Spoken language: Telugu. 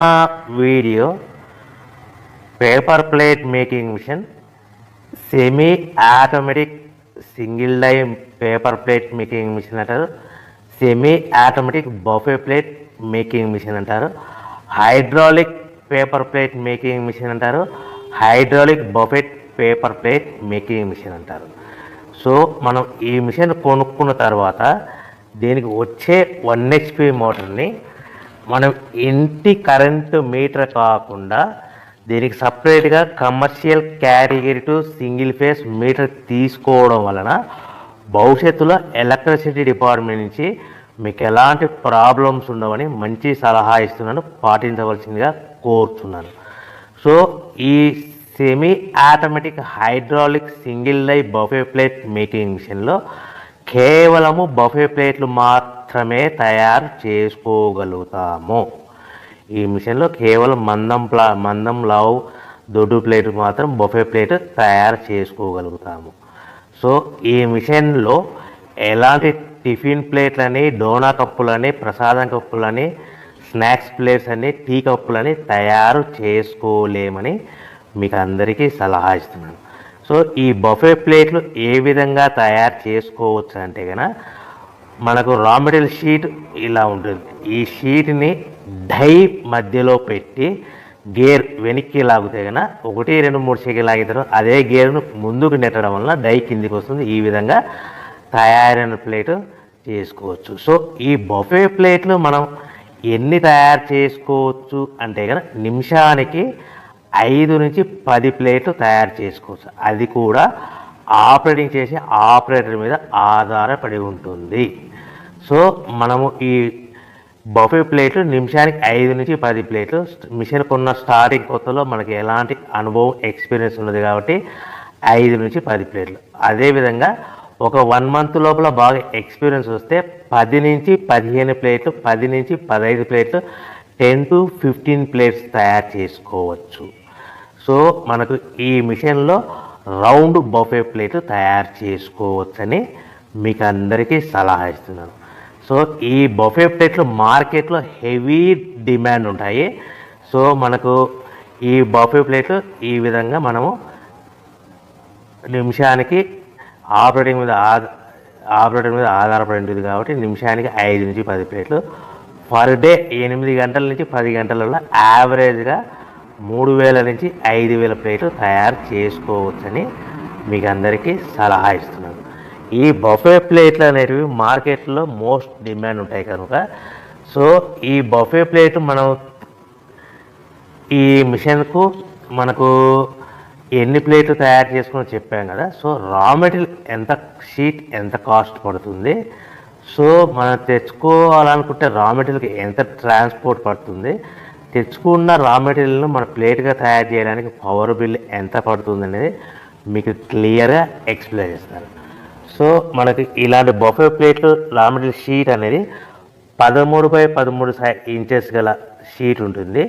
Video paper plate making machine semi automatic single line paper plate making machine అంటారు. Semi automatic buffet plate making machine అంటారు. Hydraulic paper plate making machine అంటారు. Hydraulic buffet paper plate making machine అంటారు. సో మనం ఈ మిషన్ కొనుక్కున్న తర్వాత దీనికి వచ్చే వన్ హెచ్పి మోటార్ని మనం ఇంటి కరెంటు మీటర్ కాకుండా దీనికి సపరేట్గా commercial carrier to single phase meter తీసుకోవడం వలన భవిష్యత్తులో ఎలక్ట్రిసిటీ డిపార్ట్మెంట్ నుంచి మీకు ఎలాంటి ప్రాబ్లమ్స్ ఉండవని మంచి సలహా ఇస్తున్నాను పాటించవలసిందిగా కోరుతున్నాను సో ఈ semi automatic hydraulic single line buffet plate making మిషన్లో కేవలము బఫే ప్లేట్లు మాత్రమే తయారు చేసుకోగలుగుతాము. ఈ మిషన్లో కేవలం మందం ప్లా మందం లావు దొడ్డు ప్లేట్ మాత్రం బఫే ప్లేట్ తయారు చేసుకోగలుగుతాము. సో ఈ మిషన్లో ఎలాంటి టిఫిన్ ప్లేట్లని డోనా కప్పులని ప్రసాదం కప్పులని స్నాక్స్ ప్లేట్స్ అని టీ కప్పులని తయారు చేసుకోలేమని మీకు అందరికీ సలహా ఇస్తున్నాను. సో ఈ బఫే ప్లేట్లు ఏ విధంగా తయారు చేసుకోవచ్చు అంటే కనుక మనకు రా మెటీరియల్ షీట్ ఇలా ఉంటుంది. ఈ షీట్ని డై మధ్యలో పెట్టి గేర్ వెనక్కి లాగితే కనుక ఒకటి రెండు మూడు సెకండ్ లాగితారు అదే గేర్ను ముందుకు నెట్టడం వల్ల డై కిందికి వస్తుంది. ఈ విధంగా తయారైన ప్లేట్ చేసుకోవచ్చు. సో ఈ బఫే ప్లేట్లు మనం ఎన్ని తయారు చేసుకోవచ్చు అంటే కనుక నిమిషానికి ఐదు నుంచి పది ప్లేట్లు తయారు చేసుకోవచ్చు. అది కూడా ఆపరేటింగ్ చేసే ఆపరేటర్ మీద ఆధారపడి ఉంటుంది. సో మనము ఈ బఫే ప్లేట్లు నిమిషానికి ఐదు నుంచి పది ప్లేట్లు మిషన్ కొన్న స్టార్టింగ్ కొత్తలో మనకి ఎలాంటి అనుభవం ఎక్స్పీరియన్స్ ఉన్నది కాబట్టి ఐదు నుంచి పది ప్లేట్లు. అదేవిధంగా ఒక వన్ మంత్ లోపల బాగా ఎక్స్పీరియన్స్ వస్తే పది నుంచి పదిహేను ప్లేట్లు పది నుంచి పదహైదు ప్లేట్లు టెన్ టు ఫిఫ్టీన్ ప్లేట్స్ తయారు చేసుకోవచ్చు. సో మనకు ఈ మిషన్లో రౌండ్ బఫే ప్లేట్ తయారు చేసుకోవచ్చని మీకు అందరికీ సలహా ఇస్తున్నాను. సో ఈ బఫే ప్లేట్లు మార్కెట్లో హెవీ డిమాండ్ ఉంటాయి. సో మనకు ఈ బఫే ప్లేట్లు ఈ విధంగా మనము నిమిషానికి ఆపరేటింగ్ మీద ఆధ- ఆపరేటర్ మీద ఆధారపడి ఉంటుంది కాబట్టి నిమిషానికి ఐదు నుంచి పది ప్లేట్లు. పర్ డే ఎనిమిది గంటల నుంచి పది గంటలలో యావరేజ్గా మూడు వేల నుంచి ఐదు వేల ప్లేట్లు తయారు చేసుకోవచ్చని మీకు అందరికీ సలహా ఇస్తున్నాను. ఈ బఫే ప్లేట్లు అనేటివి మార్కెట్లో మోస్ట్ డిమాండ్ ఉంటాయి కనుక. సో ఈ బఫే ప్లేట్ మనం ఈ మిషన్కు మనకు ఎన్ని ప్లేట్లు తయారు చేసుకుని చెప్పాం కదా. సో రా మెటీరియల్ ఎంత షీట్ ఎంత కాస్ట్ పడుతుంది. సో మనం తెచ్చుకోవాలనుకుంటే రా మెటీరియల్కి ఎంత ట్రాన్స్పోర్ట్ పడుతుంది. తెచ్చుకున్న రా మెటీరియల్ను మన ప్లేట్గా తయారు చేయడానికి పవర్ బిల్ ఎంత పడుతుంది అనేది మీకు క్లియర్గా ఎక్స్ప్లెయిన్ చేస్తాను. సో మనకి ఇలాంటి బఫే ప్లేట్లు రా మెటీరియల్ షీట్ అనేది పదమూడు బై పదమూడు ఇంచెస్ గల షీట్ ఉంటుంది.